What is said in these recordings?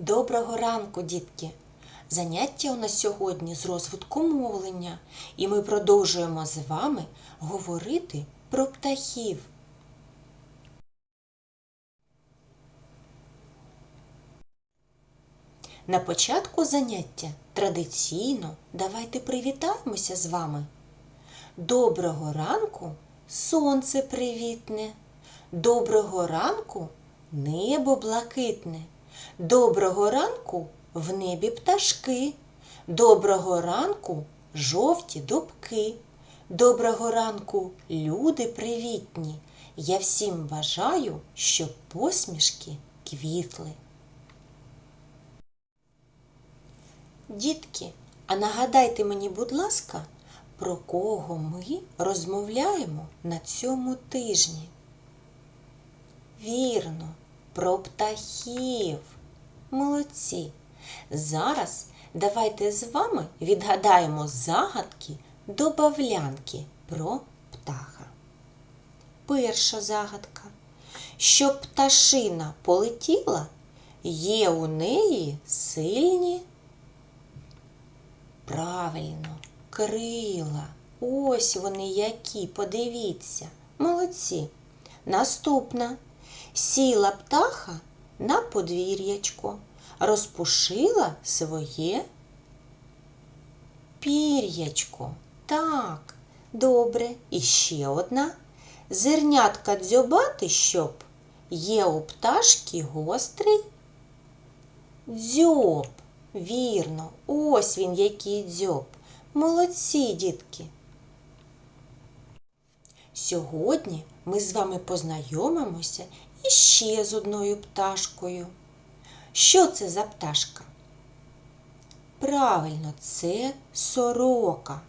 Доброго ранку, дітки! Заняття у нас сьогодні з розвитку мовлення, і ми продовжуємо з вами говорити про птахів. На початку заняття традиційно давайте привітаємося з вами. Доброго ранку сонце привітне. Доброго ранку небо блакитне. Доброго ранку в небі пташки. Доброго ранку жовті дубки. Доброго ранку, люди привітні. Я всім бажаю, щоб посмішки квітли. Дітки, а нагадайте мені, будь ласка, про кого ми розмовляємо на цьому тижні? Вірно, про птахів. Молодці. Зараз давайте з вами відгадаємо загадки добавлянки про птаха. Перша загадка. Щоб пташина полетіла, є у неї сильні. Правильно, крила. Ось вони які, подивіться. Молодці. Наступна. Сіла птаха на подвір'ячко, розпушила своє пір'ячко. Так, добре. І ще одна. Зернятка дзьобати, щоб є у пташки гострий дзьоб. Вірно, ось він який дзьоб. Молодці, дітки. Сьогодні ми з вами познайомимося іще з одною пташкою. Що це за пташка? Правильно, це сорока.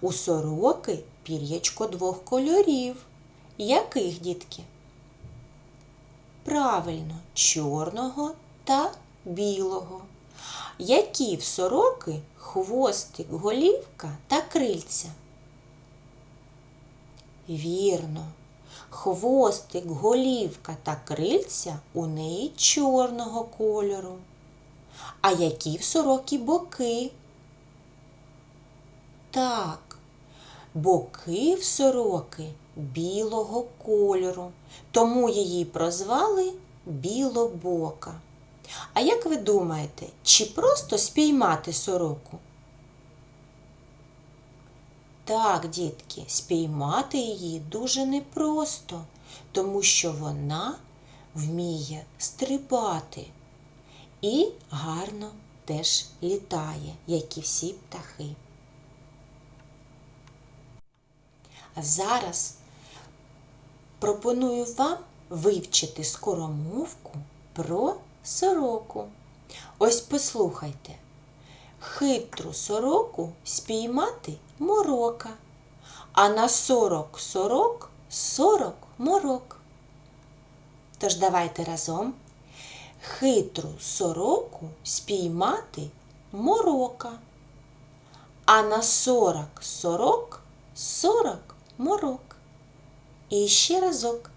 У сороки пір'ячко двох кольорів. Яких, дітки? Правильно, чорного та білого. Які в сороки хвостик, голівка та крильця? Вірно, хвостик, голівка та крильця у неї чорного кольору. А які в сороки боки? Так, боки в сороки білого кольору, тому її прозвали білобока. А як ви думаєте, чи просто спіймати сороку? Так, дітки, спіймати її дуже непросто, тому що вона вміє стрибати і гарно теж літає, як і всі птахи. А зараз пропоную вам вивчити скоромовку про сороку. Ось послухайте. Хитру сороку спіймати морока, а на сорок сорок сорок морок. Тож давайте разом хитру сороку спіймати морока, а на сорок сорок сорок морок. І ще разок.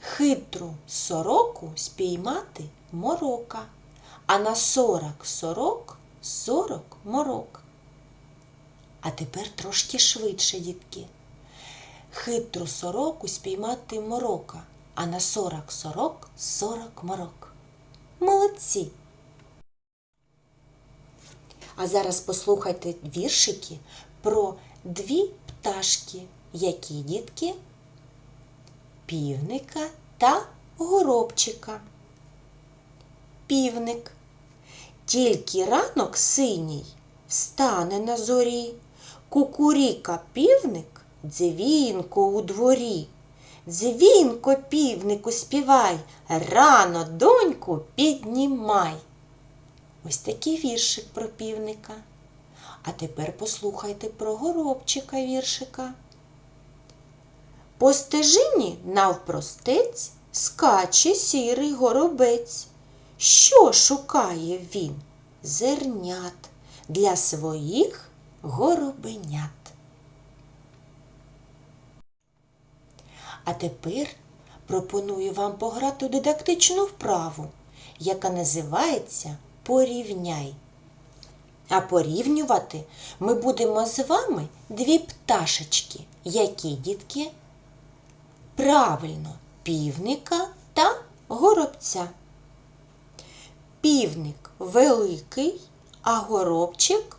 Хитру сороку спіймати морока, а на сорок сорок сорок морок. А тепер трошки швидше, дітки. Хитру сороку спіймати морока, а на сорок сорок сорок морок. Молодці! А зараз послухайте віршики про дві пташки, які дітки півника та горобчика. Півник. Тільки ранок синій встане на зорі, кукуріка півник дзвінко у дворі. Дзвінко півнику співай, рано доньку піднімай. Ось такий віршик про півника. А тепер послухайте про горобчика віршика. По стежині навпростець скаче сірий горобець. Що шукає він? Зернят для своїх горобенят. А тепер пропоную вам пограти дидактичну вправу, яка називається Порівняй. А порівнювати ми будемо з вами дві пташечки. Які дітки? Правильно, півника та горобця. Півник великий, а горобчик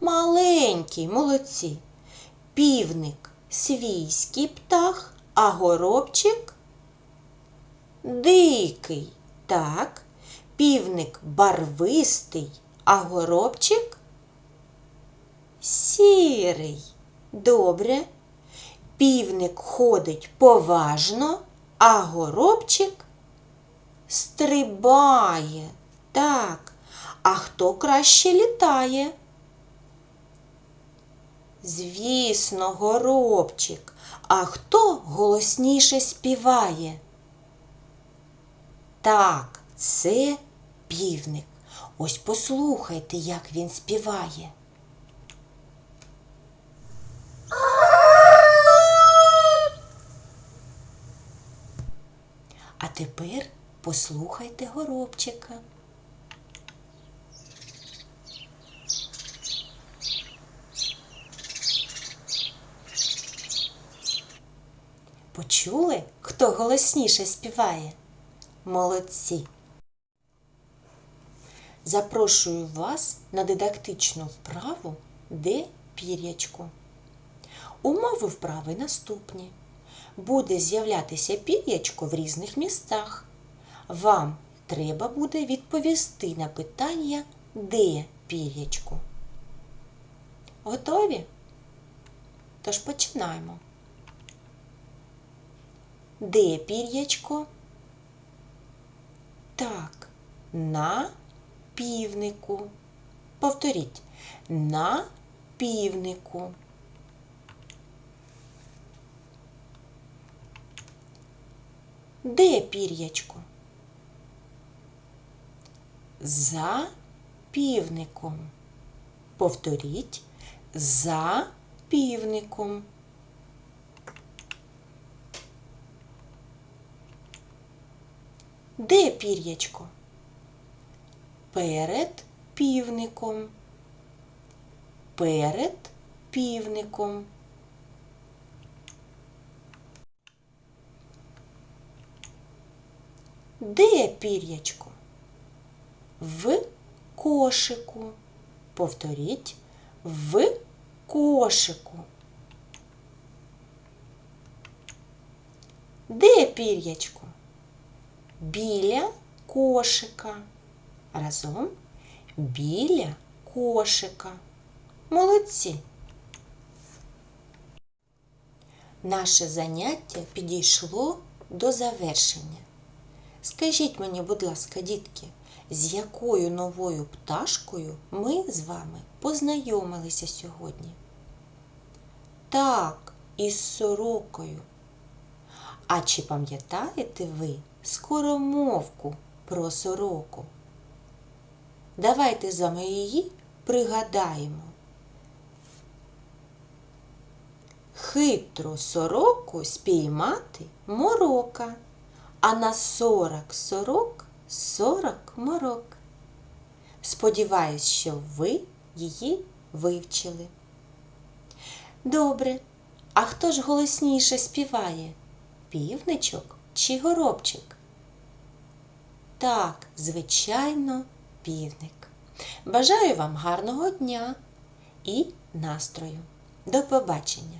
маленький, молодці. Півник свійський птах, а горобчик дикий. Так, півник барвистий, а горобчик сірий. Добре. Півник ходить поважно, а горобчик стрибає. Так. А хто краще літає? Звісно, горобчик. А хто голосніше співає? Так, це півник. Ось послухайте, як він співає. А тепер послухайте горобчика. Почули, хто голосніше співає? Молодці! Запрошую вас на дидактичну вправу Де пір'ячко. Умови вправи наступні. Буде з'являтися пір'ячко в різних містах. Вам треба буде відповісти на питання, де пір'ячко. Готові? Тож починаємо. Де пір'ячко? Так, на півнику. Повторіть, на півнику. Де пір'ячко? За півником. Повторіть за півником. Де пір'ячко? Перед півником. Перед півником. Де пір'ячко? В кошику. Повторіть в кошику. Де пір'ячко? Біля кошика. Разом біля кошика. Молодці. Наше заняття підійшло до завершення. Скажіть мені, будь ласка, дітки, з якою новою пташкою ми з вами познайомилися сьогодні? Так, із сорокою. А чи пам'ятаєте ви скоромовку про сороку? Давайте з вами її пригадаємо. Хитру сороку спіймати морока, а на сорок сорок сорок морок. Сподіваюсь, що ви її вивчили. Добре. А хто ж голосніше співає? Півничок чи горобчик? Так, звичайно, півник. Бажаю вам гарного дня і настрою. До побачення!